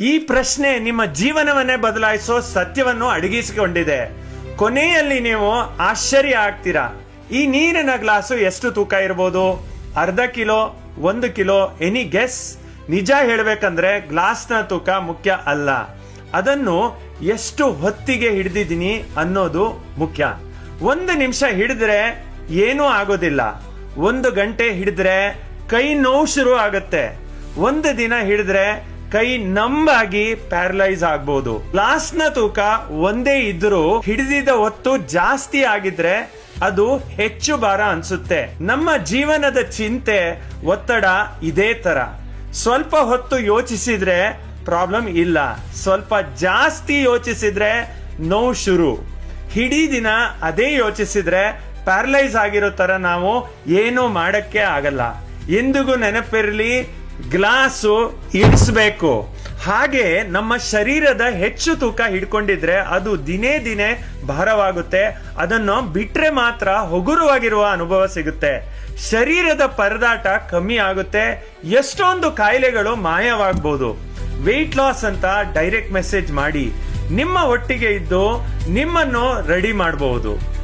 ಈ ಪ್ರಶ್ನೆ ನಿಮ್ಮ ಜೀವನವನ್ನೇ ಬದಲಾಯಿಸೋ ಸತ್ಯವನ್ನು ಅಡಗಿಸಿಕೊಂಡಿದೆ. ಕೊನೆಯಲ್ಲಿ ನೀವು ಆಶ್ಚರ್ಯ ಆಗ್ತೀರಾ. ಈ ನೀರಿನ ಗ್ಲಾಸು ಎಷ್ಟು ತೂಕ ಇರ್ಬೋದು? ಅರ್ಧ ಕಿಲೋ, ಒಂದು ಕಿಲೋ, ಎನಿ ಗೆಸ್? ನಿಜ ಹೇಳಬೇಕಂದ್ರೆ ಗ್ಲಾಸ್ನ ತೂಕ ಮುಖ್ಯ ಅಲ್ಲ. ಅದನ್ನು ಎಷ್ಟು ಹೊತ್ತಿಗೆ ಹಿಡಿದಿದ್ದೀನಿ ಅನ್ನೋದು ಮುಖ್ಯ. ಒಂದು ನಿಮಿಷ ಹಿಡಿದ್ರೆ ಏನೂ ಆಗೋದಿಲ್ಲ. ಒಂದು ಗಂಟೆ ಹಿಡಿದ್ರೆ ಕೈ ನೋವು ಶುರು ಆಗುತ್ತೆ. ಒಂದು ದಿನ ಹಿಡಿದ್ರೆ ಕೈ ನಂಬಾಗಿ ಪ್ಯಾರಲೈಸ್ ಆಗ್ಬೋದು. ಗ್ಲಾಸ್ನ ತೂಕ ಒಂದೇ ಇದ್ರೂ ಹಿಡಿದಿದ ಹೊತ್ತು ಜಾಸ್ತಿ ಆಗಿದ್ರೆ ಅದು ಹೆಚ್ಚು ಭಾರ ಅನ್ಸುತ್ತೆ. ನಮ್ಮ ಜೀವನದ ಚಿಂತೆ, ಒತ್ತಡ ಇದೇ ತರ. ಸ್ವಲ್ಪ ಹೊತ್ತು ಯೋಚಿಸಿದ್ರೆ ಪ್ರಾಬ್ಲಮ್ ಇಲ್ಲ. ಸ್ವಲ್ಪ ಜಾಸ್ತಿ ಯೋಚಿಸಿದ್ರೆ ನೋವು ಶುರು. ಇಡೀ ದಿನ ಅದೇ ಯೋಚಿಸಿದ್ರೆ ಪ್ಯಾರಲೈಸ್ ಆಗಿರೋ ತರ ನಾವು ಏನೂ ಮಾಡಕ್ಕೆ ಆಗಲ್ಲ. ಎಂದಿಗೂ ನೆನಪಿರಲಿ ಗ್ಲಾಸು ಇಳಿಸ್ಬೇಕು. ಹಾಗೆ ನಮ್ಮ ಶರೀರದ ಹೆಚ್ಚು ತೂಕ ಹಿಡ್ಕೊಂಡಿದ್ರೆ ಅದು ದಿನೇ ದಿನೇ ಭಾರವಾಗುತ್ತೆ. ಅದನ್ನು ಬಿಟ್ರೆ ಮಾತ್ರ ಹಗುರವಾಗಿರುವ ಅನುಭವ ಸಿಗುತ್ತೆ. ಶರೀರದ ಪರದಾಟ ಕಮ್ಮಿ ಆಗುತ್ತೆ. ಎಷ್ಟೊಂದು ಕಾಯಿಲೆಗಳು ಮಾಯವಾಗ್ಬೋದು. ವೆಯ್ಟ್ ಲಾಸ್ ಅಂತ ಡೈರೆಕ್ಟ್ ಮೆಸೇಜ್ ಮಾಡಿ. ನಿಮ್ಮ ಒಟ್ಟಿಗೆ ಇದ್ದು ನಿಮ್ಮನ್ನು ರೆಡಿ ಮಾಡಬಹುದು